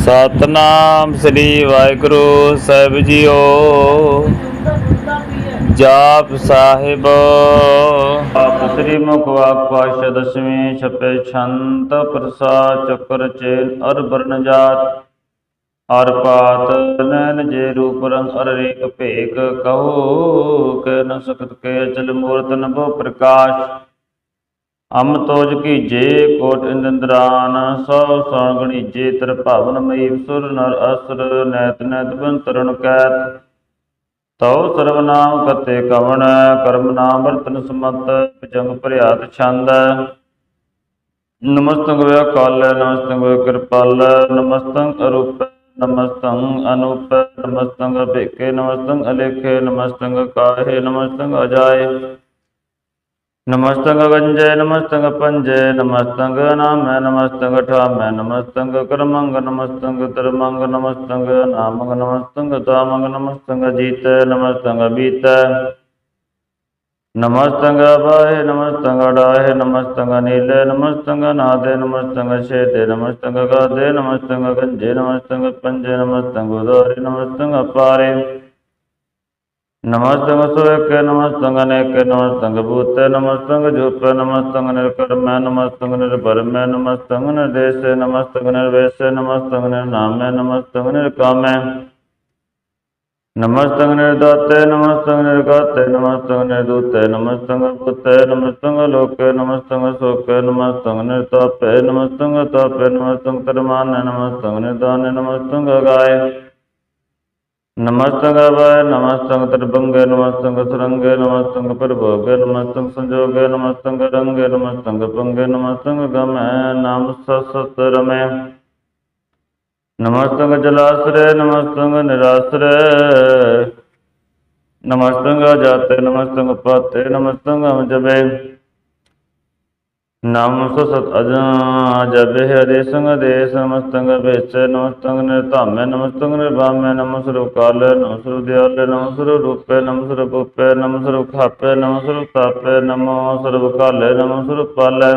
ਸਤਨਾਮ ਸ੍ਰੀ ਵਾਹਿਗੁਰੂ ਸਾਹਿਬ ਜੀਓ। ਜਾਪ ਸਾਹਿਬ। ਆਪ ਸ੍ਰੀ ਮੁਖ ਵਾਕ ਦਸਵੀਂ ਛਪੇ ਛੰਤ ਪ੍ਰਸਾਦ ਚੱਕਰ ਚੇਨ ਅਰ ਬਰਨ ਜਾਤ। ਅਰ ਪਾਤ ਨੈਣ ਜੇ ਰੂਪ ਰੰਗ ਅਰ ਰੇਖ ਭੇਕ ਕਹੋ ਕੇ ਨ ਸਕਤ ਕੇ ਅਚਲ ਮੂਰਤ ਨਭੋ ਪ੍ਰਕਾਸ਼। ਅਮ ਤੋਜ ਕੀਜੇ ਕੋਟ ਇੰਦਰਾਨ ਸਭ ਸਾਗਣੀ ਜੇ ਤਰ ਭਵਨ ਮਈ, ਸੁਰ ਨਰ ਅਸੁਰ ਨੈਤ ਨੈਤ ਬੰਤਰਣ ਕੈਤ। ਤਉ ਸਰਬ ਕਤੇ ਕਵਣ, ਕਰਮ ਨਾਮ ਵਰਤਨ ਸਮਤ, ਜੰਗ ਭਰਿਆਤ ਛੰਦ। ਨਮਸਤੰ ਵੇ ਕਾਲ ਨਮਸਤੰ ਵੇ ਕਿਰਪਾਲ। ਨਮਸਤੰ ਅਰੂਪ ਨਮਸਤੰ ਅਨੂਪ ਨਮਸਤੰ ਅਭੇਕੇ ਨਮਸਤੰ ਅਲੇਖੇ ਨਮਸਤੰ ਕਾਹੇ ਨਮਸਤੰ ਅਜਾਏ। ਨਮਸਤੰਗ ਗੰਜੇ ਨਮਸਤੰਗ ਪੰਜੇ ਨਮਸਤੰਗ ਨਾਮੈ ਨਮਸਤੰਗ ਠਾਮੈ ਨਮਸਤੰਗ ਕਰਮੰਗ ਨਮਸਤੰਗ ਧਰਮੰਗ ਨਮਸਤੰਗ ਨਾਮੰਗ ਨਮਸਤੰਗ ਤਾਮੰਗ ਨਮਸਤੰਗ ਜੀਤੈ ਨਮਸਤੰਗ ਬੀਤੈ ਨਮਸਤੰਗ ਬਾਹੇ ਨਮਸਤੰਗ ਡਾਹੇ ਨਮਸਤੰਗ ਨੀਲੇ ਨਮਸਤੰਗ ਨਾਦੇ ਨਮਸਤੰਗ ਛੇਤੇ ਨਮਸਤੰਗ ਗਾਦੇ ਨਮਸਤੰਗ ਗੰਜੇ ਨਮਸਤੰਗ ਪੰਜੇ ਨਮਸਤੰਗ ਉਦਾਰੇ ਨਮਸਤੰਗ ਅਪਾਰੇ ਨਮਸਤੰਗ ਸੋਇਕ ਨਮਸਤੰਗ ਅਨੇਕ ਨਮਸਤੰਗ ਭੂਤੇ ਨਮਸਤੰਗ ਜੂਪੇ ਨਮਸਤੰਗ ਨਿਰਕਰਮੈ ਨਮਸਤੰਗ ਨਿਰਭਰਮੈ ਨਮਸਤੰਗ ਨਿਰਦੇਸ਼ੇ ਨਮਸਤੰਗ ਨਿਰਵੇਸ਼ੇ ਨਮਸਤੰਗ ਨਿਰਨਾਮੇ ਨਮਸਤੰਗ ਨਿਰਕਾਮੈ ਨਮਸਤੰਗ ਨਿਰਦਾਤੇ ਨਮਸਤੰਗ ਨਿਰਗਾਤੇ ਨਮਸਤੰਗ ਨਿਰਦੂਤੇ ਨਮਸਤੰਗ ਪੁੱਤੇ ਨਮਸਤੰਗ ਲੋਕੇ ਨਮਸਤੰਗ ਸੋਕੇ ਨਮਸਤੰਗ ਨਿਰਤਾਪੇ ਨਮਸਤੰਗ ਤਾਪੇ ਨਮਸਤੰਗ ਤਰਮਾਨੇ ਨਮਸਤੰਗ ਨਿਰਦਾਨੇ ਨਮਸਤੰਗ ਗਾਏ ਨਮਸਤੰਗ ਅਵੈ ਨਮਸਤੰਗ ਤਰਬੰਗੇ ਨਮਸਤੰਗ ਸੁਰੰਗੇ ਨਮਸਤੰਗ ਪ੍ਰਭੋਗੇ ਨਮਸਤੰਗ ਸੰਜੋਗੇ ਨਮਸਤੰਗ ਰੰਗੇ ਨਮਸਤੰਗ ਪੰਗੇ ਨਮਸਤੰਗ ਗਮੈ ਨਾਮ ਸਸਤ ਰਮੈ ਨਮਸਤੰਗ ਜਲਾਸਰੇ ਨਮਸਤੰਗ ਨਿਰਾਸਰੇ ਨਮਸਤੰਗ ਜਾਤੇ ਨਮਸਤੰਗ ਪਾਤੇ ਨਮਸਤੰਗ ਅਮਜਬੇ ਨਮ ਸਤ ਅਜਾ ਜਬੇ ਹਰੇ ਸੰਗ ਦੇ ਸਮਸਤੰਗ ਵਿੱਚ ਨਮਸਤੰਗ ਨਿਰਧਾਮੇ, ਨਮਸਤੰਗ ਨਿਰਭਾਮੇ ਨਮ ਸਰੂਪ ਕਾਲੇ ਨਮ ਸਰੂਪ ਦਿਆਲੇ ਨਮ ਸਰੂਪ ਰੂਪੇ ਨਮ ਸਰੂਪ ਉਪੇ ਨਮ ਸਰੂਪ ਖਾਪੇ ਨਮ ਸਰੂਪ ਤਾਪੇ ਨਮੋ ਸਰੂਪ ਕਾਲੇ ਨਮ ਸਰੂਪ ਪਾਲੇ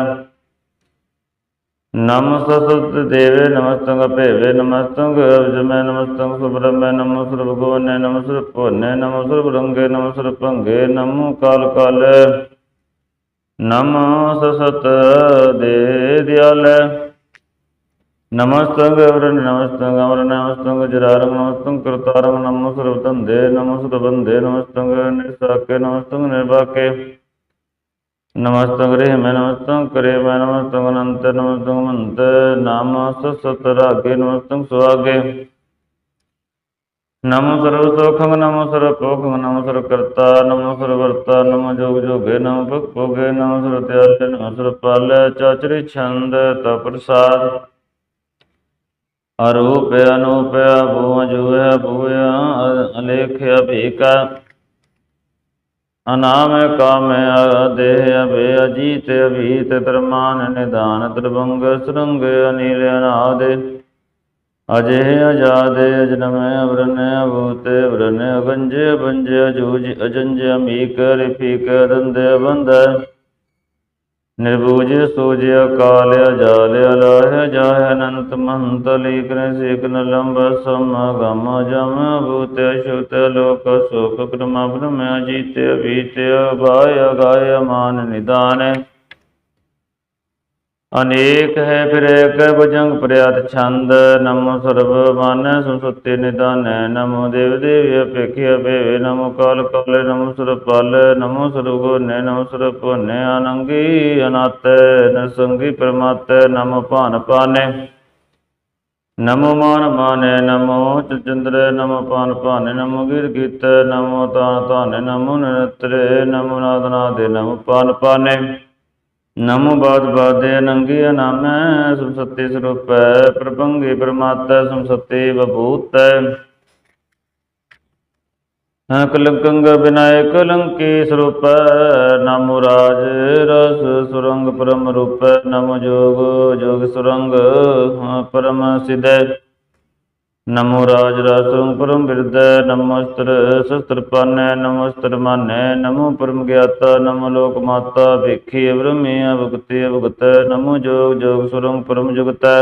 ਨਮ ਸਤ ਦੇਵੇ ਨਮਸਤੰਗ ਭੇਵੇ ਨਮਸਤੰਗ ਅਵਜਮੇ ਨਮਸਤੰਗ ਸੁਬਰਮੇ ਨਮ ਸਰੂਪ ਗੋਨੇ ਨਮ ਸਰੂਪ ਭੋਨੇ ਨਮ ਸਰੂਪ ਰੰਗੇ ਨਮ ਸਰੂਪ ਭੰਗੇ, ਨਮੋ ਕਾਲ ਕਾਲੇ। ਨਮ ਸਤ ਦੇ ਦਿਆਲੇ। ਨਮਸਤੰਗ ਅਵਰਨ ਨਮਸਤੰਗ ਅਮਰ ਨਮਸਤੰਗ ਜਰਾਰੰਗ, ਨਮਸਤੰਗ ਕਰਤਾਰੰ ਨਮੋ ਸਰਬ ਧੰਦੇ, ਨਮੋ ਬੰਦੇ, ਨਮਸਤੰਗ ਨਿਰਸਾਕੇ, ਨਮਸਤੰਗ ਨਿਰਵਾਕੇ ਨਮਸਤੰਗ ਰੇ ਮੈਂ ਨਮਸਤੰਗ ਕਰੇ ਮੈਂ ਨਮਸਤੰਗ ਅਨੰਤ, ਨਮਸਤੰਗ ਮੰਤ ਨਾਮ ਸਤ ਰਾਗੇ, ਨਮਸਤੰਗ ਸੁਆਗੇ ਨਮੋ ਸਰਵ ਸੋਖੰ, ਨਮੋ ਸਰਵ ਭੋਖੰ ਨਮੋ ਸਰਵ ਕਰਤਾ, ਨਮੋ ਸਰਵ ਵਰਤਾ, ਨਮੋ ਜੋਗ ਜੋਗੇ, ਨਮੋ ਭਗ ਭੋਗੇ, ਨਮੋ ਸਰਵ ਤਿਆਲੇ ਨਮੋ ਸਰਵ ਪਾਲੇ, ਚਾਚਰੀ ਛੰਦ ਤਾ ਪ੍ਰਸਾਦ। ਅਰੂਪ, ਅਨੂਪ ਭੂਮ ਜੂਹ ਭੂਯ ਅਲੇਖਿਆ ਅਭੀਕਾ। ਅਨਾਮ, ਕਾਮ ਦੇਹ ਅਭੇ, ਅਜੀਤ, ਅਭੀਤ, ਤਰਮਾਨ ਨਿਦਾਨ ਤਰਬੰਗ ਸਰੰਗ, ਅਨੀਲ, ਅਨਾਦੇ। ਅਜੇ ਅਜਾਦੇ ਅਜਨਮੈ ਅਵਰਨੈ ਅਭੂਤੇ ਅਵਰਨੈ ਅਗੰਜੇ ਬੰਜੇ ਅਜੂਜ, ਅਜੰਜ, ਅਮੀਕ ਰਿਫੀਕ ਦੰਦੇ ਬੰਦੈ ਨਿਰਭੂਜ, ਸੂਜ, ਅਕਾਲ, ਅਜਾਲ, ਅਲਾਹ, ਜਾਹ, ਅਨੰਤ ਮੰਤ ਲੀਕਨ ਸੇਕਨ ਲੰਬ ਸਮ, ਗਮ, ਜਮ ਭੂਤ ਸ਼ੁਤ ਲੋਕ, ਸੁਖ ਕ੍ਰਮ ਬ੍ਰਹਮ ਅਜੀਤ ਅਭੀਤ ਅਗਾਇ ਅਗਾਇ ਮਾਨ ਨਿਦਾਨ। ਅਨੇਕ ਹੈ ਫਿਰ ਏਕ ਭੁਜੰਗ ਪ੍ਰਿਆਤ ਛੰਦ, ਨਮੋ ਸਰਬ ਮਨ ਸੰਸੁਤੇ ਨਿਦਾਨੈ ਨਮੋ ਦੇਵ ਦੇਵ ਅਪੇਖਿ ਅਪੇਵੇ ਨਮੋ ਕਾਲ ਕਾਲੇ, ਨਮੋ ਸਰਬ ਪਲ, ਨਮੋ ਸਰਬ ਗੁਣੇ ਨਮੋ ਸਰਬ ਭੁਨੇ, ਅਨੰਗੀ ਅਨਾਤ, ਨਸੰਗੀ ਪ੍ਰਮਾਤੈ, ਨਮੋ ਭਾਨ ਪਾਨੇ ਨਮੋ ਮਾਨ ਮਾਨੇ, ਨਮੋ ਚੰਦਰ, ਨਮੋ ਪਾਨ ਪਾਨੇ ਨਮੋ ਗਿਰ ਗੀਤ, ਨਮੋ ਤਾਨ ਤਾਨੇ, ਨਮੋ ਨਤਰੇ ਨਮੋ ਨਾਦ ਨਾਦੇ, ਨਮੋ ਪਾਨ ਪਾਨੇ। ਨਮੋ ਬਾਦ ਬਾਦੇ ਅਨੰਗੀ ਅਨਾਮੈ ਸਭ ਸੱਤੇ ਸਰੂਪੈ, ਪ੍ਰਭੰਗੇ ਪਰਮਾਤੈ ਸਮ ਸੱਤੇ ਬਭੂਤੈ ਕਲੰਕੰਗ ਬਿਨਾਇਕ ਲੰਕੀ ਸਰੂਪੈ, ਨਮੋ ਰਾਜ ਰਸ ਸੁਰੰਗ ਪਰਮ ਰੂਪੈ, ਨਮੋ ਜੋਗ ਜੋਗ ਸੁਰੰਗ ਪਰਮ ਸਿਦੈ ਨਮੋ ਰਾਜ ਰਾਸੁੰ ਪਰਮ ਬਿਰਦੈ ਨਮੋਸਤਰ ਸ਼ਸਤਰ ਪਾਨੈ ਨਮੋਸਤਰ ਮਾਨੈ ਨਮੋ ਪਰਮ ਗਿਆਤਾ, ਨਮੋ ਲੋਕ ਮਾਤਾ, ਵੇਖੀ ਬ੍ਰਹਮੇ ਅਵਗਤੇ ਅਵਗਤੈ ਨਮੋ ਜੋਗ ਜੋਗ ਸੁਰੰ ਪਰਮ ਜੁਗਤੈ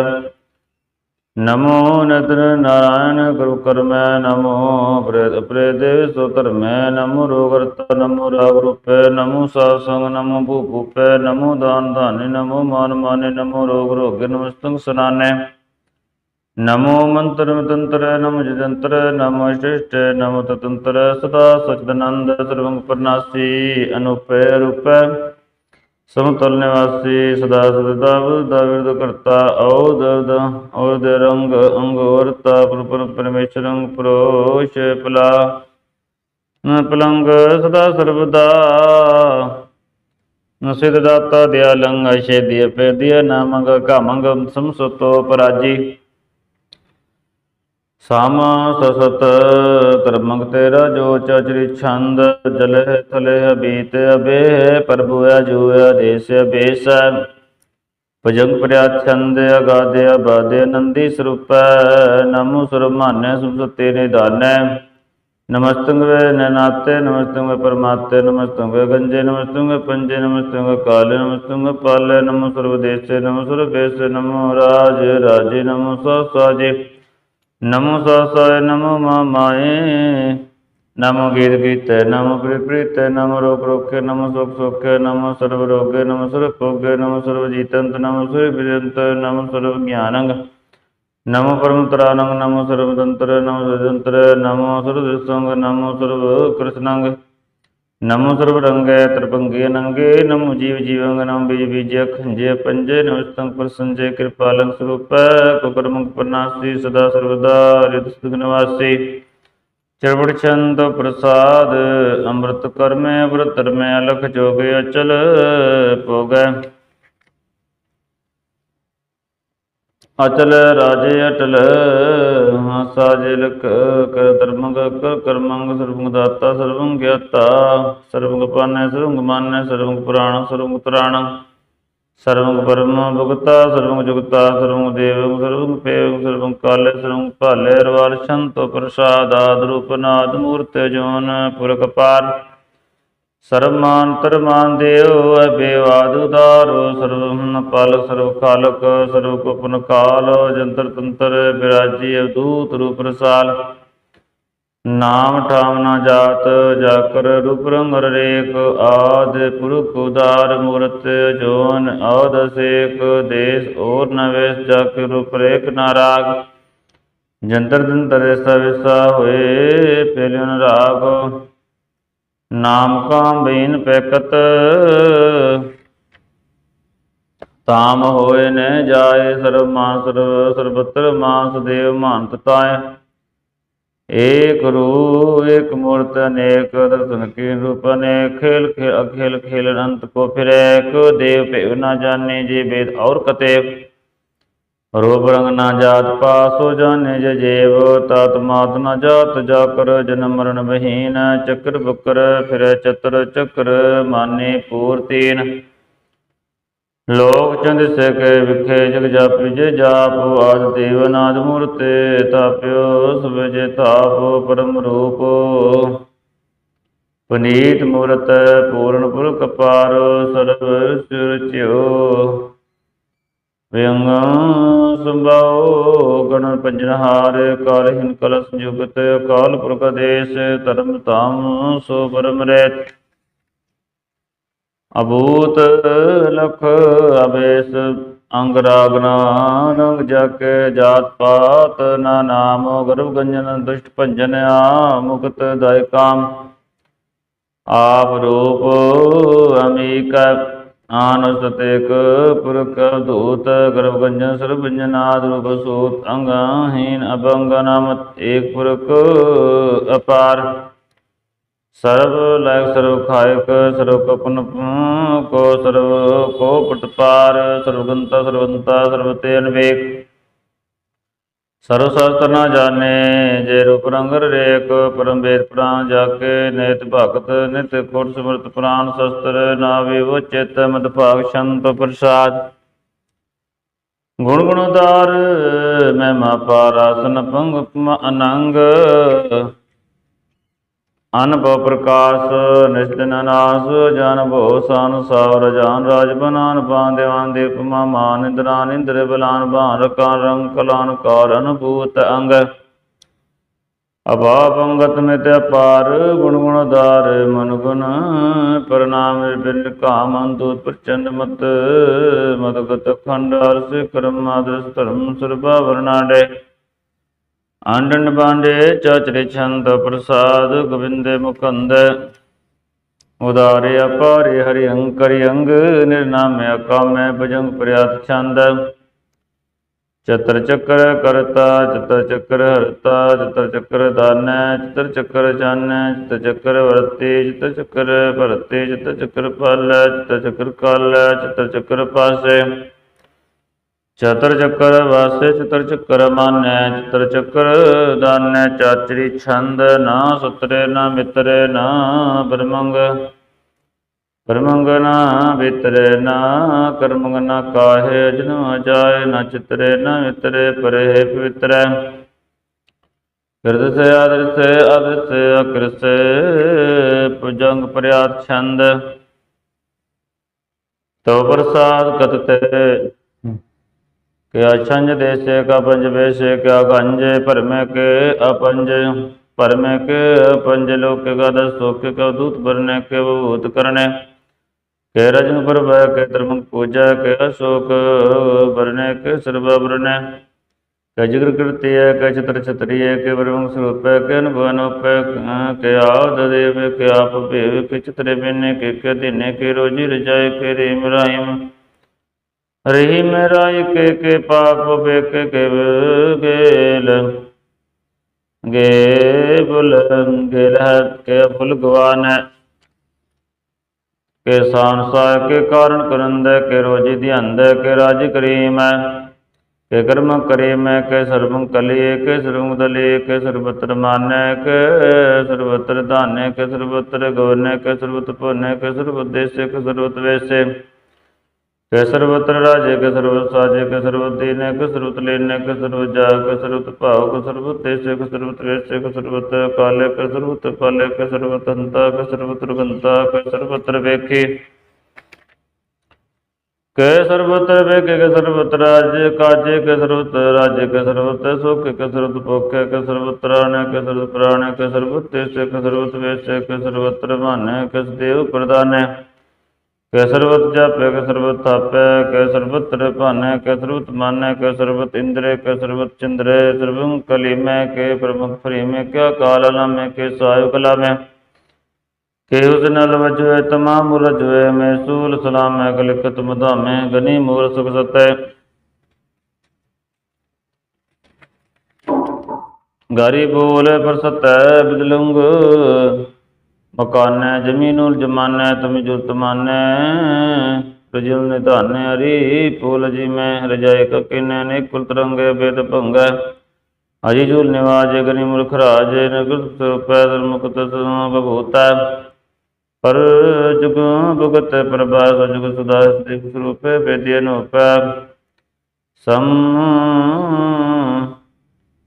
ਨਮੋ ਨਦਰ ਨਾਰਾਇਣ ਗੁਰੂ ਕਰਮੈ ਨਮੋ ਪ੍ਰੇਤ ਪ੍ਰੇਦੇਵ ਸੋ ਧਰਮੈ ਨਮੋ ਰੋਗਰਤਾ ਨਮੋ ਰਾਗ ਰੂਪੈ ਨਮੋ ਸਾਧ ਸੰਗ, ਨਮੋ ਭੂ ਭੂਪੈ ਨਮੋ ਦਾਨ ਧਾਨੇ, ਨਮੋ ਮਾਨ ਮਾਨੇ, ਨਮੋ ਰੋਗ ਰੋਗੇ ਨਮਸਤੰ ਸਨਾਨੈ। ਨਮੋ ਮੰਤਰ ਮਤੰਤਰ ਨਮੋ ਜਦੰਤਰ ਨਮੋ ਸ਼ਿਸ਼ਟ ਨਮੋ ਤਤੰਤਰ, ਸਦਾ ਸਚਦਨੰਦ ਸਰਵੰਗ ਪਰਨਾਸੀ, ਅਨੁਪੈ ਰੂਪੈ। ਸਮਤਲ ਨਿਵਾਸੀ, ਸਦਾ ਸਦਾ ਬੁੱਧਾ ਵਿਰਧ ਕਰਤਾ ਔਦਦ ਔਦ ਰੰਗ ਅੰਗ ਵਰਤਾ ਪਰ ਪਰਮੇਸ਼ਰੰ ਪ੍ਰੋਸ਼ ਪਲਾ। ਪਲੰਗ ਸਦਾ ਸਰਬਦਾ ਨਸਿਦ ਦਾਤਾ ਦਿਆਲੰਗ ਅਸ਼ੇਦਿය ਪੇਦਿയ ਨਾਮੰਗ ਕਾਮੰਗ ਸਮਸਤੋ ਪਰਾਜੀ। ਸਮ ਸਸਤ ਧਰਮੰਗ ਤੇਰਾ ਜੋ ਚਚਰੀ ਛੰਦ ਜਲੇ ਥਲੇ ਅਬੀਤ ਅਬੇ, ਪ੍ਰਭੂ ਅਜੂਆ ਦੇਸ ਬੇਸ ਭਜੰਗ ਪ੍ਰਿਆ ਛੰਦ ਅਗਾਦ ਅਬਾਦ ਨੰਦੀ ਸਰੂਪ, ਨਮੋ ਸਰਮਾਨੈ ਸੁਸਤੇ ਨਿਦਾਨੈ ਨਮਸਤੰਗ ਵੇ ਨਨਾਤੇ, ਨਮਸਤੰਗ ਵੇ ਪਰਮਾਤੇ, ਨਮਸਤੰਗ ਵੇ ਗੰਜੇ, ਨਮਸਤੰਗ ਵੇ ਪੰਜੇ, ਨਮਸਤੰਗ ਵੇ ਕਾਲੇ, ਨਮਸਤੰਗ ਵੇ ਪਾਲੇ, ਨਮੋ ਸਰਵਦੇਸੇ, ਨਮੋ ਸਰਵੇਸੇ ਨਮੋ ਰਾਜ ਰਾਜੇ, ਨਮੋ ਸਾਜੇ। ਨਮੋ ਸਾਸਾਏ ਨਮੋ ਮਾਮਾਏ। ਨਮੋ ਗੀਤ ਗੀਤੇ, ਨਮੋ ਪ੍ਰੀਤ, ਨਮੋ ਰੋਗ ਰੋਕੇ ਨਮੋ ਸੁਖ ਸੁਖੇ ਨਮੋ ਸਰਵ ਰੋਗੇ, ਨਮੋ ਸਰਵ ਭੋਗੇ, ਨਮੋ ਸਰਵ ਜੀਤੰਤ, ਨਮੋ ਸਰਵ ਵਿਜੰਤ ਨਮੋ ਸਰਵ ਗਿਆਨੰਗ। ਨਮੋ ਪਰਮ ਤਰਾਨੰਗ, ਨਮੋ ਸਰਵ ਤੰਤਰ, ਨਮੋ ਸਰਜੰਤਰ ਨਮੋ ਸਰਵ ਸੰਗ ਨਮੋ ਸਰਵ ਕ੍ਰਿਸ਼ਨੰਗ। ਨਮੋ ਸਰਬ ਰੰਗੇ ਤ੍ਰਿਪੰਗੇ ਨੰਗੇ, ਨਮੋ ਜੀਵ ਜੀਵੰਗ ਨਮ ਬੀਜ ਬੀਜੇ ਖੰਜੇ ਪੰਜੇ, ਨਮਸਤੰ ਪ੍ਰਸੰਜੇ ਕਿਰਪਾਲੰ ਸਰੂਪੈ ਕੁਕਰਮੰਗ ਪਰਨਾਸੀ ਸਦਾ ਸਰਵਦਾ ਰਿਤ ਸੁਖ ਨਿਵਾਸੀ। ਚਰਵੜ ਚੰਦ ਪ੍ਰਸਾਦ, ਅੰਮ੍ਰਿਤ ਕਰਮੇ ਅੰਮ੍ਰਿਤ ਧਰਮੇ, ਅਲਖ ਜੋਗੇ ਅਚਲ ਭੋਗੈ। ਅਚਲ ਰਾਜੇ ਅਟਲ ਸਾਜੇ ਲਖ ਕਰ ਧਰਮੰਗ, ਕਰ ਕਰਮੰਗ ਸਰਬੰਗ ਦਾਤਾ ਸਰਬੰਗ ਗਿਆਤਾ ਸਰਬੰਗ ਪਾਨੈ ਸਰਬੰਗ ਮਾਨੈ ਸਰਬੰਗ ਪੁਰਾਣ ਸਰਬੰਗ ਤਰਾਣ ਸਰਬੰਗ ਪਰਮ ਭੁਗਤਾ ਸਰਬੰਗ ਜੁਗਤਾ ਸਰਬੰਗ ਦੇਵ ਸਰਬੰਗ ਪੇਵ ਸਰਬੰਗ ਕਾਲੇ ਸਰਬੰਗ ਭਾਲੇ, ਰਵਾਲ ਸ਼ੰਤੋ ਪ੍ਰਸਾਦ ਆਦ ਰੂਪਨਾਦ ਨਾਦ ਮੂਰਤ ਜੋਨ ਪੁਰਖ ਪਾਰ। ਸਰਮਾਨ ਤਰਮਾਨ ਦੇਵ ਬੇਵਾਦ ਉਦਾਰੋ ਸਰਵ ਪਲ, ਸਰਵ ਖਾਲਕ, ਸਰਵ ਕੁਪਨ ਕਾਲ, ਜੰਤਰ ਤੰਤਰ, ਬਿਰਾਜੀ ਅਵਧੂਤ ਰੂਪ ਰਸਾਲ। ਨਾਮ ਠਾਮ ਨਾ ਜਾਤ ਜਾਕਰ ਰੂਪ ਰੰਗ ਰੇਖ, ਆਦ ਪੁਰਖ ਉਦਾਰ ਮੂਰਤ, ਜੋਨ ਔਦ ਸੇਕ, ਦੇਸ ਔਰ ਨਵੇਸ ਜਾਕ ਰੂਪ ਰੇਖ ਨਾਰਾਗ ਜੰਤਰ ਤੰਤਰ ਸਵਿਸਾ ਹੋਏ ਪਹਿਲਿਨ ਰਾਗ। ਨਾਮ ਕਾਮ ਬੀਨ ਪੈਕਤ ਤਾਮ ਹੋਏ ਨੇ ਜਾਏ ਸਰਬ ਮਾਨ ਸਰਬ ਸਰਬਤਰ ਮਾਸ ਦੇਵ ਮਾਨਤ ਤਾਏ। ਏਕ ਰੂ ਏਕ ਮੂਰਤ, ਅਨੇਕ ਦਰਸ਼ਨ ਕੀ ਰੂਪ, ਅਨੇਕ ਖੇਲ ਖੇ ਅਖੇਲ ਖੇਲ ਅਨੰਤ ਕੋ ਫਿਰੈ, ਕੋ ਦੇਵ ਭੇਵ ਨਾ ਜਾਣੇ ਜੇ ਵੇਦ ਔਰ ਕਤੇ ਰੂਪ ਰੰਗ ਨਾ ਜਾਤ ਪਾਸੋ ਜਾਣੇ ਜੇ ਜੇਵ, ਤਤ ਮਾਤ ਨਾ ਜਾਤ ਜਾ ਕਰ ਜਨਮ ਮਰਨ ਬਹੀਨ ਚੱਕਰ ਬਕਰ, ਫਿਰ ਚਤਰ ਚੱਕਰ, ਮਾਨੇ ਪੂਰਤੀਨ। ਲੋਕ ਚੰਦ ਸਕੇ ਵਿਖੇ ਜਗ ਜਾਪਿ ਜੇ ਜਾਪ, ਆਦ ਦੇਵ ਨਾਦ ਮੂਰਤੇ ਤਾਪਿਓ ਸਵਜੇ ਤਾਪ, ਪਰਮ ਰੂਪ। ਪਨੀਤ ਮੂਰਤ, ਪੂਰਨ ਪੁਰਖ ਪਾਰ, ਸਰਬ ਸੁਰਚਿਓ ਵਿਅੰਗ ਸੰਭਾਉ ਗਣ ਪੰਜਨਹਾਰ ਕਾਲਹੀਨ ਕਲਸ ਜੁਗਤ, ਅਕਾਲ ਪੁਰਖ ਦੇਸ, ਧਰਮ ਧਾਮ ਸੋ ਪਰਮ ਰਹਿਤ ਅਬੂਤ ਲਖ ਅਬੇਸ ਅੰਗ ਰਾਗਨਾ ਰੰਗ ਜਕ ਜਾਤ ਪਾਤ, ਨਾ ਨਾਮ ਗਰਭ ਗੰਜਨ, ਦੁਸ਼ਟ ਭੰਜਨ ਆ ਮੁਕਤ ਦਾਇ ਕਾਮ। ਆਪ ਰੂਪ ਅਮੀਕ ਆਨ ਸਤੇਕ ਪੁਰਖ ਦੂਤ ਗਰਭ ਗੰਜਨ ਸਰਬ ਜਨਾਦ ਰੂਪ ਸੂਤ ਅੰਗਹੀਨ ਅਭੰਗ ਨਾਮਤ ਏਕ ਪੁਰਖ ਅਪਾਰ। ਸਰਬ ਲਾਇਕ ਸਰਬ ਖਾਇਕ ਸਰਬ ਕਪਨ ਕੋ ਸਰਬ ਕੋ ਪਟਪਾਰ ਸਰਬਗੰਤਾ ਸਰਬੰਤਾ ਸਰਬਤੇ ਅਨਵੇਕ ਸਰਵ ਸ਼ਾਸਤਰ ਨਾ ਜਾਣੇ, ਜੇ ਰੂਪ ਰੰਗ ਰੇਕ ਪਰਮ ਵੇਦ ਪ੍ਰਾਨ ਜਾ ਨੇਤ ਭਗਤ ਨਿਤ ਕੋਟ ਸਮਰਤ ਪ੍ਰਾਨ ਸ਼ਸਤਰ ਨਾ ਵਿਵ ਚਿਤ ਮਦ ਭਾਗ ਸ਼ੰਤ ਪ੍ਰਸਾਦ। ਗੁਣ ਗੁਣਦਾਰ ਮਹਿਮਾ ਪਾਰਾਸਨ ਪੰਗ ਉਪਮ ਅਨੰਗ। ਅਨਭਵ ਪ੍ਰਕਾਸ਼ ਨਿਸ਼ਚਨ ਨਾਸ ਜਨ ਭੋ ਸਨ ਸਾਵਰ, ਜਾਨ ਰਾਜ ਬਨਾਨ ਬਾਨ ਦੇਵਾਨ ਦੇ ਉਪਮਾ ਮਾਨ ਇੰਦਰਾਨ ਇੰਦਰ ਬਲਾਨ ਬਾਨ ਰਕਾਂ ਰੰਗ ਕਲਾਨ ਕਾਰਨ ਭੂਤ ਅੰਗ। ਅਭਾ ਪੰਗਤ ਮਿਤ ਅਪਾਰ, ਗੁਣ ਗੁਣਦਾਰ ਮਨ ਗੁਣ ਪ੍ਰਣਾਮ ਬਿਨ ਕਾਮ ਅੰਦੂਤ ਪ੍ਰਚੰਡ ਮਤ, ਮਦਗਤ ਖੰਡ ਅਰਸ ਕਰਮ ਆਦਰਸ ਧਰਮ ਸਰਬਾ ਵਰਨਾਡੇ ਆਂਡਨ ਬਾਂਡੇ, ਚਾਚਰੇ ਛੰਦ, ਪ੍ਰਸਾਦ, ਗੋਬਿੰਦੇ ਮੁਕੰਦ। ਉਦਾਰੇ ਅਪਾਰੇ ਹਰਿ ਅੰਕਰਿ ਅੰਗ ਨਿਰਨਾਮੇ ਅਕਾਮੇ ਭਜੰਗ ਪ੍ਰਿਆਤ ਛੰਦ। ਚਤਰ ਚੱਕਰ ਕਰਤਾ, ਚਤਰ ਚੱਕਰ ਹਰਤਾ, ਚਤਰ ਚੱਕਰ ਦਾਨੈ, ਚਤਰ ਚੱਕਰ ਜਾਣੈ ਚਤਰ ਚੱਕਰ ਵਰਤੇ, ਚਤਰ ਚੱਕਰ ਭਰਤੇ, ਚਤਰ ਚੱਕਰ ਪਾਲੈ, ਚਤਰ ਚੱਕਰ ਕਾਲੈ, ਚਤਰ ਚੱਕਰ ਪਾਸੈ। ਚਤਰ ਚੱਕਰ ਵਾਸੇ ਚਤਰ ਚੱਕਰ ਮਾਨੈ, ਚਤਰ ਚੱਕਰ ਦਾਨੈ ਚਾਚਰੀ ਛੰਦ ਨਾ ਸੁਤਰੇ, ਨਾ ਮਿਤਰੇ, ਨਾ ਬਰਮੰਗ ਪਰਮੰਗ ਨਾ ਵਿਤਰੇ ਨਾ ਕਰਮੰਗ, ਨਾ ਕਾਹੇ ਜਨਮ ਜਾਏ ਨਾ ਚਿਤਰੇ, ਨਾ ਵਿਤਰੇ ਪਰੇ ਪਵਿੱਤਰੈ। ਕਿਰਤ ਸੇ ਆਦਰ ਸੇ ਆਦਰ ਸੇ ਅਕਰ ਸੇ ਪੁਜੰਗ ਪ੍ਰਿਆਤ ਛੰਦ। ਤੋ ਪ੍ਰਸਾਦ ਕਤ ਤੇ ਕਿਆ ਛੰਜ ਦੇਸੇ ਕਾ ਪੰਜ ਵੇਸੇ ਕਿਆ ਗੰਜੇ ਪਰਮੇ ਕੇ ਅਪੰਜ। ਪਰਮੇ ਕੇ ਅਪੰਜ ਲੋਕ ਕਾ ਦਸ ਸੋਕ ਕਾ ਦੂਤ ਬਰਨੇ ਕੇ ਭੂਤ ਕਰਨੇ। ਕੇ ਰਜਨ ਪਰਵੈ ਕੇ ਧਰਮ ਪੂਜਾ, ਕੇ ਅਸ਼ੋਕ ਬਰਨੇ ਕੇ ਸਰਬਾ ਬਰਨੇ ਕੇ ਜਿਗਰ ਕਰਤੀਏ ਕੇ ਚਤਰ ਛਤਰੀਏ ਕੇ ਬਰਮੰਗ ਸਰੂਪੈ ਕੇ ਅਨੁਭਵਨ ਉਪੈ ਕੇ ਆਦ ਦੇਵ, ਕੇ ਆਪ ਭੇਵ, ਕੇ ਚਤਰੇ ਬਿਨੇ ਕੇ ਕੇ ਦਿਨੇ ਕੇ ਰੋਜੀ ਰਜਾਏ, ਕੇ ਰਹੀ ਮੇਰਾਇ ਕੇ ਕੇ ਪਾਪ ਬੇਕ ਕੇ ਗੇਲ। ਗੇ ਬੁਲ ਗੇਲ ਕੇ ਬੁਲ ਗਵਾਨੈ ਕੇ ਸਾਨਸਾ ਕੇ ਕਾਰਨ ਕਰੰਦੈ ਕੇ ਰੋਜੀ ਧਿਆਨਦੈ ਕੇ ਰਾਜ ਕਰੀਮੈ ਕੇ ਕਰਮ ਕਰੀਮੈ ਕੇ ਸਰਬੰ ਕਲੀਏ ਕੇ ਸਰਬੰ ਦਲੀਏ ਕੇ ਸਰਬਤਰ ਮਾਨੈ ਕੇ ਸਰਬਤਰ ਧਾਨੈ ਕੇ ਸਰਬਤਰ ਗਵਨੈ ਕੇ ਸਰਬਤ ਪੁੰਨੈ ਕੇ ਸਰਬਤ ਦੇਸੇ ਕੇ ਸਰਬਤ ਵੇਸੇ ਕੇ ਸਰਬਤਰ ਰਾਜੇ ਕੇ ਸਰਬਤ ਸਾਜੇ ਕੇ ਸਰਬਤ ਦੀਨੇ ਕੇ ਸਰਵਤ ਲੈਨੇ ਕੇ ਸਰਬਤ ਜਾਗ ਕੇ ਸਰਬਤ ਭਾਵ ਕੇ ਸਰਬਤ ਦੇਸੇ ਕੇ ਸਰਬਤ ਵੇਸੇ ਕੇ ਸਰਬਤ ਕਾਲੇ ਕੇ ਸਰਬਤ ਪਾਲੇ ਕੇ ਸਰਬਤ ਹੰਤਾ ਕੇ ਸਰਬਤ ਰਗੰਤਾ ਕੇ ਸਰਬਤਰ ਵੇਖੀ ਕੇ ਸਰਬਤਰ ਵੇਖੇ ਕੇ ਸਰਬਤ ਰਾਜ ਕਾਜੇ ਕੇ ਸਰਬਤ ਰਾਜੇ ਕੇ ਸਰਬਤ ਸੁਖ ਕੇ ਸਰਬਤ ਭੋਖੇ ਕੇ ਸਰਬਤ ਰਾਣੇ ਕੇ ਸਰਬਤ ਪ੍ਰਾਣੇ ਕੇ ਸਰਬਤ ਦੇਸੇ ਕੇ ਸਰਬਤ ਵੇਸੇ ਕੇ ਸਰਬਤਰ ਮਾਨੇ ਕੇ ਦੇਵ ਪ੍ਰਦਾਨੇ ਕੇ ਸਰਬਤ ਜਾਪੇ, ਕੇ ਸਰਬਤ ਥਾਪੈ, ਕੇ ਸਰਬਤਰ ਭਾਨੈ ਕੇ ਸਰਬਤ ਮਾਨੈ, ਕੇ ਸਰਬਤ ਇੰਦਰੇ, ਕੇ ਸਰਬਤ ਚੰਦਰੇ, ਸਰਬੰ ਕਲੀਮੈ ਕੇ ਪ੍ਰਮੁਖ ਫਰੀਮੈ ਕੇ ਕਾਲ ਨਾਮੈ, ਕੇ ਸਾਇ ਕਲਾਮੈ ਕੇ ਉਸ ਨਲ ਵਜੋਏ ਤਮਾਮ ਰਜੋਏ ਮੈਂ ਸੂਲ ਸਲਾਮੈ ਗਲਕਤ ਮਧਾਮੈ, ਗਨੀ ਮੂਰ ਸੁਖ ਸਤੈ। ਗਾਰੀ ਬੋਲ ਪਰਸਤੈ ਬਿਦਲੁੰਗ ਮਕਾਨੈ ਜ਼ਮੀਨੁਲ ਜਮਾਨੈ, ਤੁਮ ਜੁਤ ਮਾਨੈ। ਰਜੁਲ ਨਿਧਾਨੈ ਹਰੀ ਪੂਲ ਜੀ ਮੈਂ ਰਜਾਇ ਕਕਿਨੈ ਨੇ ਕੁਲ ਤਰੰਗੇ ਬੇਦ ਭੰਗੈ। ਅਜੀ ਜੂਲ ਨਿਵਾਜੇ ਗਨੀ ਮੁਰਖ ਰਾਜ ਨਗਤ ਪੈਦਲ ਮੁਕਤ ਸਮ ਬਭੂਤੈ ਪਰ ਜੁਗ ਭਗਤ ਪ੍ਰਭਾਸ ਜੁਗ ਸੁਦਾ ਸ੍ਰੀ ਸਰੂਪੇ, ਬੇਦੀ ਅਨੂਪੈ। ਸਮ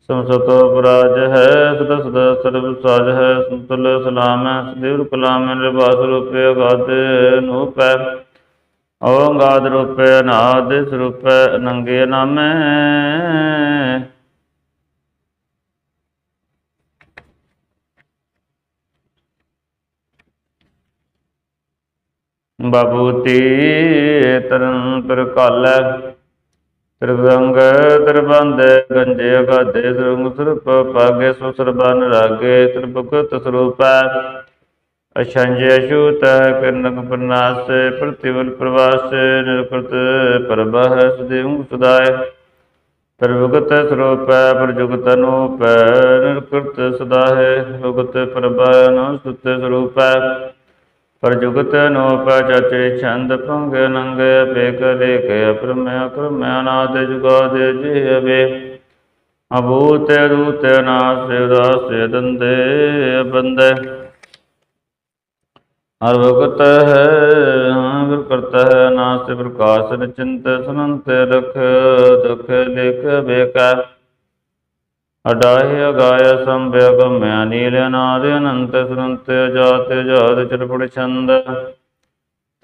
ਸਮਸਤੋ ਪਰਾਜ ਹੈ, ਸਦਾ ਸਦਾ ਸਰਬ ਸਾਜ ਹੈ ਸੰਤੁਲ ਸਲਾਮ ਹੈ, ਸਦੇਵ ਕਲਾਮ ਨਿਰਵਾਸ ਰੂਪੇ ਅਗਾਧ ਨੂਪੈ ਓੰਗਾਦ ਰੂਪੇ ਅਨਾਦ ਸਰੂਪੈ ਅਨੰਗੇ ਨਾਮੈ। ਬਾਬੂਤੀ ਤਰਨ ਪਰ ਕਾਲੈ ਤਿਰਵੰਗ ਤਿਰਬੰਦ ਗੰਜੇ ਅਗਾਧੇ ਸਰੰਗ ਸਰਪ, ਪਾਗੇ ਸੋ ਰਾਗੇ ਤਿਰਭੁਗਤ ਸਰੂਪੈ। ਅਸ਼ੰਜ ਅਸ਼ੂਤ ਕਰਨਕ ਪ੍ਰਨਾਸ, ਪ੍ਰਤਿਵਲ ਪ੍ਰਵਾਸ, ਨਿਰਕ੍ਰਤ ਪ੍ਰਭਹ ਸਦੇਵ ਸਦਾਇ ਪ੍ਰਭੁਗਤ ਸਰੂਪ ਪ੍ਰਜੁਗਤ ਅਨੂਪੈ, ਨਿਰਕ੍ਰਤ ਸਦਾਹਿ ਭੁਗਤ ਪ੍ਰਭਾਨ ਸੁਤ ਸਰੂਪੈ ਪ੍ਰਜੁਗਤ ਅਨੂਪ ਚਾਚੇ ਛੰਦ ਭੰਗ ਨੰਗ ਅਪੇਕ ਲੇਖ ਅਪਰਮੈ ਅਕਰਮੈ ਅਨਾਦ ਜੁਗਾਦ ਜੀ ਅਭੂਤ ਰੂਤ ਨਾਸ ਉਦਾਸ ਦੰਦੇ ਬੰਦੇ। ਹਰ ਭਗਤ ਹੈ ਹਰ ਕਰਤਾ ਹੈ, ਨਾਸ ਪ੍ਰਕਾਸ਼ ਨਿਚਿੰਤ ਸੁਨੰਤ ਰਖ ਦੁਖ ਲਿਖ ਬੇਕਾ ਅਡਾਹਿ ਅਗਾయ ਸੰਭਿਆ ਗਮਿਆ ਨੀਲ ਅਨਾਦ ਅਨੰਤ ਸੁਰੰਤ ਅਜਾਤ ਅਜਾਦ ਚਰਪੜ ਛੰਦ।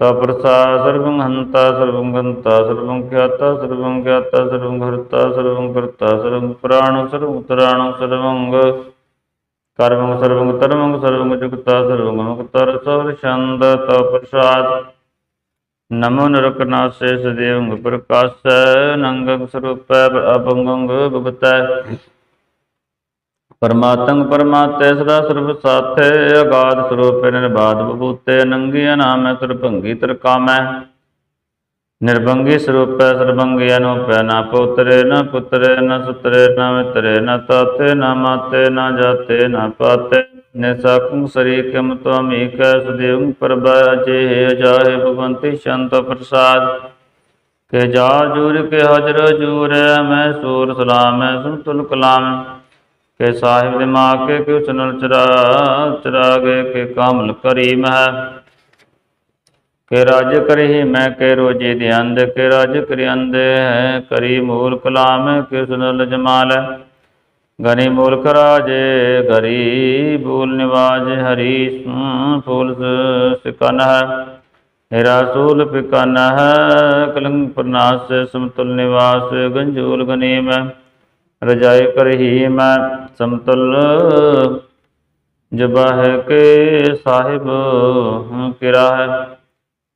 ਤਾ ਪ੍ਰਸਾਦ ਸਰਵੰ ਹੰਤਾ ਸਰਵੰ ਗੰਤਾ ਸਰਵੰ ਖਿਆਤਾ ਸਰਵੰ ਗਿਆਤਾ ਸਰਵੰ ਹਰਤਾ ਸਰਵੰ ਕਰਤਾ ਸਰਵੰ ਪ੍ਰਾਣ ਸਰਵੰ ਉਤਰਾਣ ਸਰਵੰ ਕਰਮੰ ਸਰਵੰ ਧਰਮੰ ਸਰਵੰ ਜੁਗਤਾ ਸਰਵੰ ਮੁਕਤਾ ਰਸੋਰ ਛੰਦ। ਤਾ ਪ੍ਰਸਾਦ ਨਮੋ ਨਰਕਨਾਸੇ ਸਦੇਵੰ ਪ੍ਰਕਾਸ਼ੈ, ਨੰਗੰ ਸਰੂਪੈ ਅਪੰਗੰ ਭਗਤੈ। ਪਰਮਾਤੰ ਪਰਮਾਤੇ ਸਦਾ ਸਰਬ ਸਾਥੇ, ਅਗਾਧ ਸਰੂਪੇ ਨਿਰਬਾਦ ਬਭੂਤੇ ਅਨੰਗੀ ਅਨਾਮੈ ਸਰਭੰਗੀ ਤਰਕਾਮੈ। ਨਿਰਭੰਗੀ ਸਰੂਪੈ ਸਰਭੰਗੀ ਅਨੂਪੈ, ਨਾ ਪੁੱਤਰੇ ਨਾ ਪੁੱਤਰੇ, ਨਾ ਸੁਤਰੇ, ਨਾ ਮਿਤਰੇ, ਨਾ ਤਾਤੇ, ਨਾ ਮਾਤੇ, ਨਾ ਜਾਤੇ, ਨਾ ਪਾਤੇ। ਨਿਸਕੰ ਸਰੀਕਮ ਤਵਮੀਕੈ ਸਦੇਵੰ ਪ੍ਰਭਾ ਅਜੇ ਜਾਹੇ ਭਗਵੰਤੀ ਸ਼ੰਤ ਪ੍ਰਸਾਦ। ਕੇ ਜਾ ਜੂਰ ਕੇ ਹਜਰ ਜੂਰੈ ਮੈਂ ਸੂਰ ਸਲਾਮੈ ਸੁਨਤੁਲ ਕਲਾਮ। ਕੇ ਸਾਹਿਬ ਦਿਮਾਗ ਕੇ ਕਿਉ ਸੁਨਲ ਚਰਾ ਚਰਾਗੇ ਕੇ ਕਾਮਲ ਕਰੀ ਮਹਿ। ਕੇ ਰਾਜ ਕਰੀ ਮੈਂ ਕੇ ਰੋਜੇ ਧਿਆਨ ਦੇ ਕੇ ਰਾਜ ਕਰਿਆੰਦ ਹੈ ਕਰੀ ਮੂਲ ਕਲਾਮ ਕੇ ਸੁਨਲ ਜਮਾਲ ਗਨੀ ਮੂਲਕ ਰਾਜੇ, ਗਰੀ ਬੂਲ ਨਿਵਾਜ ਹਰੀ ਫੂਲ ਸਿਕਨ ਹੈ ਹੀਰਾ ਸੂਲ ਪਿਕਨ ਹੈ ਕਲੰਗ ਪ੍ਰਨਾਸ, ਸਮਤੁਲ ਨਿਵਾਸ, ਗੰਜੂਲ ਗਨੀਮ ਰਜਾਈ ਕਰਹੀ ਮੈਂ ਸਮਤੁਲ। ਜਬਾ ਕੇ ਸਾਹਿਬ ਕਿਰਾ ਹੈ।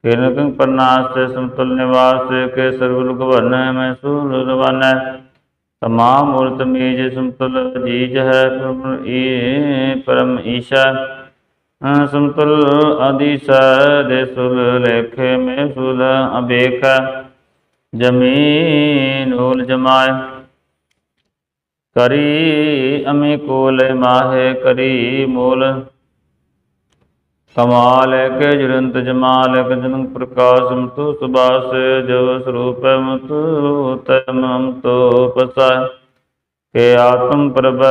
ਕਿਰਨ ਪ੍ਰਨਾਸ ਸਮਤਲ ਨਿਵਾਸ ਕੇ ਸਰਵ ਗਵਨ ਮੈਂ ਸੂਲ ਰਵਨ ਤਮਾਮ ਮੂਰਤ ਮੀਜ ਸਮਤੁਲ ਜੀਜ ਹੈ, ਪਰਮ ਈ, ਪਰਮ ਈਸ਼ਾ ਸਮਤਲ ਸਮਤੁਲ ਆਦੀਸ ਦੇ ਸੁਲ ਲੇਖੇ ਮੇ ਸੁਲ ਅਬੇਖ ਜਮੀਨ ਉਲ ਜਮਾਏ। ਕਰੀ ਅਮੇ ਕੋਲ ਮਾਹੇ, ਕਰੀ ਮੂਲ। ਕਮਾਲ ਕੇ ਜੁਰੰਤ ਜਮਾਲ ਕਜਨ ਪ੍ਰਕਾਸ਼ ਮਤੁ ਸੁਬਾਸ ਜਵ ਸਰੂਪ ਮਤੁ ਤਮਮ ਤੋ ਪਸਾ ਕੇ ਆਤਮ ਪ੍ਰਭ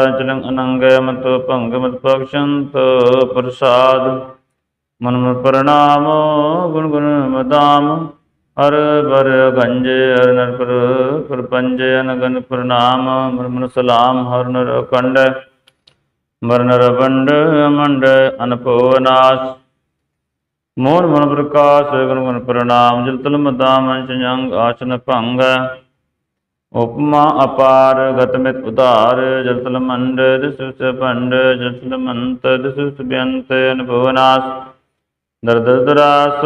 ਅਨੰਗ ਮਤੁ ਭੰਗ ਮਤ ਪਖਸ਼ੰਤ ਪ੍ਰਸਾਦ। ਮਨ ਮਨ ਪ੍ਰਣਾਮ, ਗੁਣ ਗੁਣ ਮਦਾਮ। ਹਰ ਬਰ ਗੰਜ ਹਰ ਨਰ ਪਰ ਪ੍ਰਪੰਜ ਅਨਗਨ ਪ੍ਰਣਾਮ ਮਨ ਸਲਾਮ ਹਰ ਨਰ ਅਖੰਡ, ਮਰ ਨਰ ਬੰਡ ਮੰਡ ਅਨਪੋਨਾਸ ਮੋਹਨ ਮਨ ਪ੍ਰਕਾਸ਼, ਗੁਣ ਗੁਣ ਪ੍ਰਣਾਮ, ਜਲ ਤਲ ਮਦਾਮ ਅੰਚੰਗ ਆਸਨ ਭੰਗ। ਉਪਮਾ ਅਪਾਰ ਗਤ ਉਧਾਰ, ਜਲ ਤਲ ਮੰਡ ਦਿਸੁਸ ਭੰਡ, ਜਲ ਤਲ ਮੰਤ ਦਿਸੁਸ ਬਿਅੰਤ ਅਨਭਵਨਾਸ ਦਰਦ ਦਰਾਸ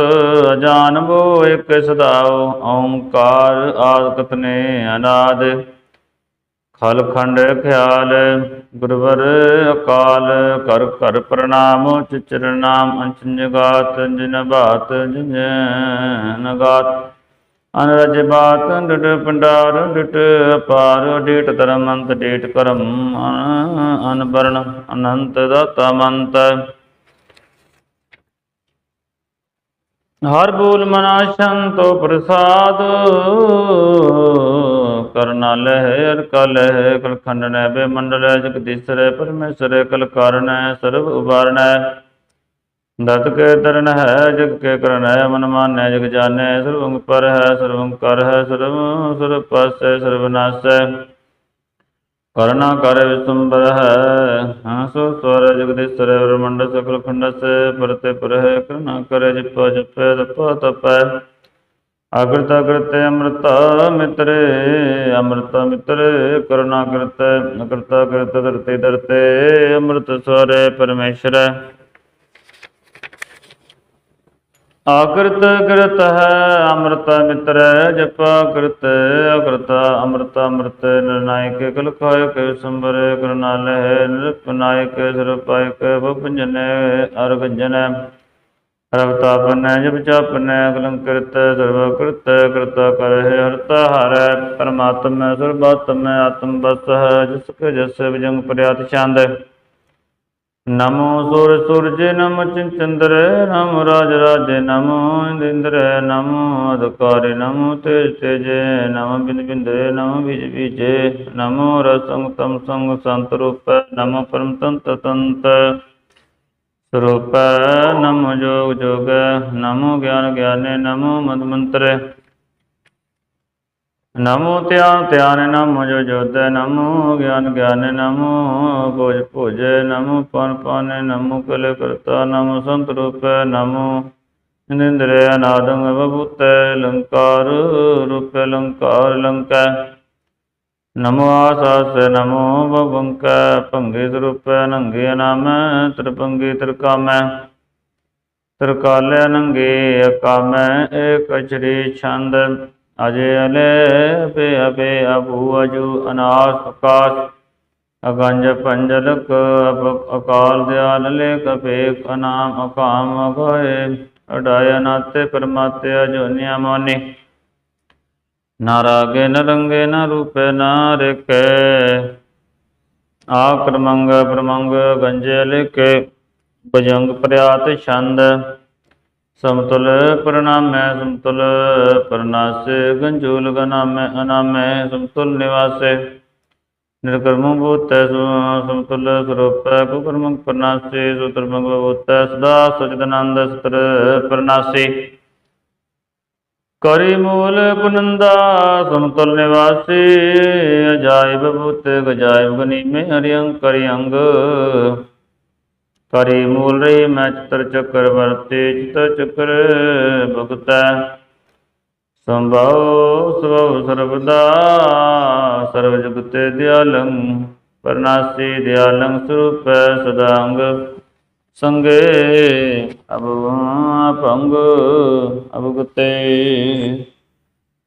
ਅਜਾਨ ਬੋ ਇਕ ਸਦਾਉ, ਓੰਕਾਰ ਆਦਿ ਨੇ ਅਨਾਦ। ਖਲਖੰਡ ਖਿਆਲ, ਗੁਰਵਰ ਅਕਾਲ ਕਰ ਕਰ ਪ੍ਰਣਾਮ, ਚਿਚਰ ਨਾਮ, ਅੰਚਨ ਜਗਾਤ ਜਿਨ ਬਾਤ, ਜਿਨ ਨਗਾਤ। ਅਨਰਜ ਬਾਤ ਡਟ ਪੰਡਾਰ ਡਟ ਅਪਾਰ ਡੇਟ ਧਰਮ, ਅੰਤ ਡੇਟ ਕਰਮ ਅਨਬਰਨ, ਅਨੰਤ ਦਾਤਾ ਮੰਤ। ਹਰ ਬੋਲ ਮਨਾ ਸ਼ੰਤੋ ਪ੍ਰਸਾਦ, ਕਰਨਾ ਲਹਿ ਅਰ ਕਲਹਿ, ਕਲ ਖੰਡਨੈ ਬੇ ਮੰਡਲ ਜਗਦੀਸ਼ਰੈ ਪਰਮੇਸ਼ਰੈ, ਕਲ ਕਾਰਣੈ ਸਰਬ ਉਬਾਰਣੈ ਦਤ ਕੇ ਤਰਨ ਹੈ, ਜਗ ਕੇ ਕਰਨ ਹੈ ਮਨ ਮਾਨੈ, ਜਗ ਜਾਣੈ, ਸਰਵੰਗ ਪਰ ਹੈ ਸਰਵੰਗ ਕਰ ਹੈ, ਸਰਵ ਸਰਬ ਪਾਸੈ ਸਰਬ ਨਾਸੈ ਕਰਨਾ ਕਰ ਵਿਸੰਬਰ ਹੈ। ਹੰਸੋ ਸਵਰ ਜਗਦੀਸ਼ਰ ਬ੍ਰਹਮੰਡ ਸਕਲ ਖੰਡਸ ਪਰਤੇ ਪਰਹਿ ਕਰਨਾ ਕਰੇ ਜਪ ਜਪੈ ਤਪ ਤਪੈ। ਅਗਰਤ ਅਗਰਤ ਅੰਮ੍ਰਿਤ ਮਿਤਰੇ ਅੰਮ੍ਰਿਤ ਮਿਤਰੇ ਕਰਨਾ ਕਰਤੈ ਅਕਰਤਾ ਕਰਤ ਧਰਤੇ ਧਰਤੇ, ਅੰਮ੍ਰਿਤ ਸਵਰੇ ਪਰਮੇਸ਼ਰ। ਆਕਰਤ ਕਰਤ ਹੈ, ਅੰਮ੍ਰਿਤ ਮਿਤਰ, ਜਪ ਕਰਤ, ਅਕਰਤ ਅੰਮ੍ਰਿਤ ਅੰਮ੍ਰਿਤ ਨਿਰਨਾਇਕ, ਕਲ ਖਾਇਕ ਸੰਬਰ ਕਰਨਾਲ ਹੈ ਨਿਰਪਨਾਇਕ ਸਰਪਾਇਕ ਬਪੰਜਨ ਅਰਗੰਜਨ ਰਵਤਾਪਨ ਜਪ ਚਾਪਨ ਕਲੰਕ੍ਰਿਤ ਸਰਵ ਕ੍ਰਿਤ, ਕਰਤਾ ਕਰ ਹੈ ਹਰਤਾ ਹਰ। ਪਰਮਾਤਮਾ, ਸਰਬਾਤਮਾ, ਆਤਮ ਬਸ ਹੈ ਜਿਸ ਕੇ ਜਸ ਵਿਜੰਗ ਪ੍ਰਿਆਤ ਛੰਦ। ਨਮੋ ਸੁਰ ਸੂਰਜ ਨਮ ਚੰਦਰ ਨਮ ਰਾਜ ਰਾਜੇ ਨਮੋ ਇੰਦਰ ਨਮੋ ਅਧਿਕਾਰੀ ਨਮੋ ਤੇਜ ਤੇਜੇ ਨਮ ਬਿੰਦ ਬਿੰਦੇ ਨਮ ਵਿਜ ਵਿਜੇ ਨਮੋ ਰਸੰ ਤਮ ਸੰਗ ਸੰਤ ਰੂਪ ਨਮ ਪਰਮ ਤੰਤ ਤੰਤ ਸਰੂਪ ਨਮੋ ਜੋਗ ਜੋਗ ਨਮੋ ਗਿਆਨ ਗਿਆਨੇ ਨਮੋ ਮਦ ਮੰਤਰ ਨਮੋ ਧਿਆਨ ਧਿਆਨ ਨਮੋ ਜੋ ਜੋਤੈ ਨਮੋ ਗਿਆਨ ਗਿਆਨ ਨਮੋ ਭੋਜ ਭੋਜੈ ਨਮੋ ਪਨ ਪਾਨੈ ਨਮੋ ਕਲੇ ਕਰਤਾ ਨਮੋ ਸੰਤ ਰੂਪੈ ਨਮੋ ਨਿੰਦਰੇ ਅਨਾਦੰ ਬਭੂਤੈ ਲੰਕਾਰ ਰੂਪ ਲੰਕਾਰ ਲੰਕੈ। ਨਮੋ ਆਸਾਸ ਨਮੋ ਬਵੰਕੈ ਭੰਗੇ ਸਰੂਪੈ ਨੰਗੇ ਨਾਮੈ ਤ੍ਰਿਪੰਗੇ ਤ੍ਰਿਕਾਮੈ। ਤ੍ਰਿਕਾਲੇ ਨੰਗੇ ਅਕਾਮੈ ਏਕ ਅਚਰੀ ਛੰਦ। ਅਜੇ ਅਲੇ ਪੇ ਅਪੇ ਅਭੂ ਅਜੂ ਅਨਾਸ ਅਕਾਸ਼, ਅਗੰਜ ਪੰਜਲਕ ਅਕਾਲ ਦਿਆਲ ਲੇ ਕਪੇਕ ਅਨਾਮ ਅਕਾਮ ਅਗਏ ਅਡਾਇ ਅਨਾਤੇ ਪਰਮਾਤੇ ਅਜੋਨਿਆ ਮੋਨੀ। ਨਾ ਰਾਗੇ ਨ ਰੰਗੇ ਨ ਰੂਪੇ ਨ ਰੇਕੇ ਆਕਰਮੰਗ ਪ੍ਰਮੰਗ ਗੰਜੇ ਲਿਕੇ ਭਜੰਗ ਪ੍ਰਿਆਤ ਛੰਦ ਸਮਤੁਲ ਪ੍ਰਣਾਮੈ ਸਮਤੁਲ ਪ੍ਰਨਾਸੇ, ਗੰਜੂਲ ਗਨਾਮੈ ਅਨਾਮੈ, ਸਮਤੁਲ ਨਿਵਾਸੇ। ਨਿਰਕਰਮ ਭੂਤੈ ਸੁ- ਸਮਤੁਲ ਸਰੂਪੈ, ਕੁਕਰਮ ਪ੍ਰਨਾਸੇ ਸੁਤਰਮੰਗ ਭੂਤੈ ਸਦਾ ਸਚਿਦਾਨੰਦ ਸਤਰ ਪ੍ਰਨਾਸੇ। ਕਰੀ ਮੂਲ ਕੁਨੰਦਾ ਸਮਤੁਲ ਨਿਵਾਸੀ, ਅਜਾਇਬ ਭੂਤ ਗਜਾਇਬ ਗਨੀਮੇ ਹਰਿਅੰ ਕਰਿ ਅੰਗ। ਕਰੀ ਮੂਲ ਰਹੀ ਮੈਂ ਚਤਰ ਚੱਕਰ ਵਰਤੇ ਚਿਤ ਚੱਕਰ ਭੁਗਤੈ। ਸੰਭਉ ਸਭਉ ਸਰਬਦਾ, ਸਰਵ ਜਗਤੇ ਦਿਆਲੰ, ਪਰਨਾਸੀ ਦਿਆਲੰ ਸਰੂਪ ਸਦਾੰਗ। ਸੰਗੇ ਅਬ ਭੰਗ ਅਬਗਤੇ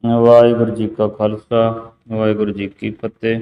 ਵਾਹਿਗੁਰੂ ਜੀ ਕਾ ਖਾਲਸਾ, ਵਾਹਿਗੁਰੂ ਜੀ ਕੀ ਫਤਿਹ।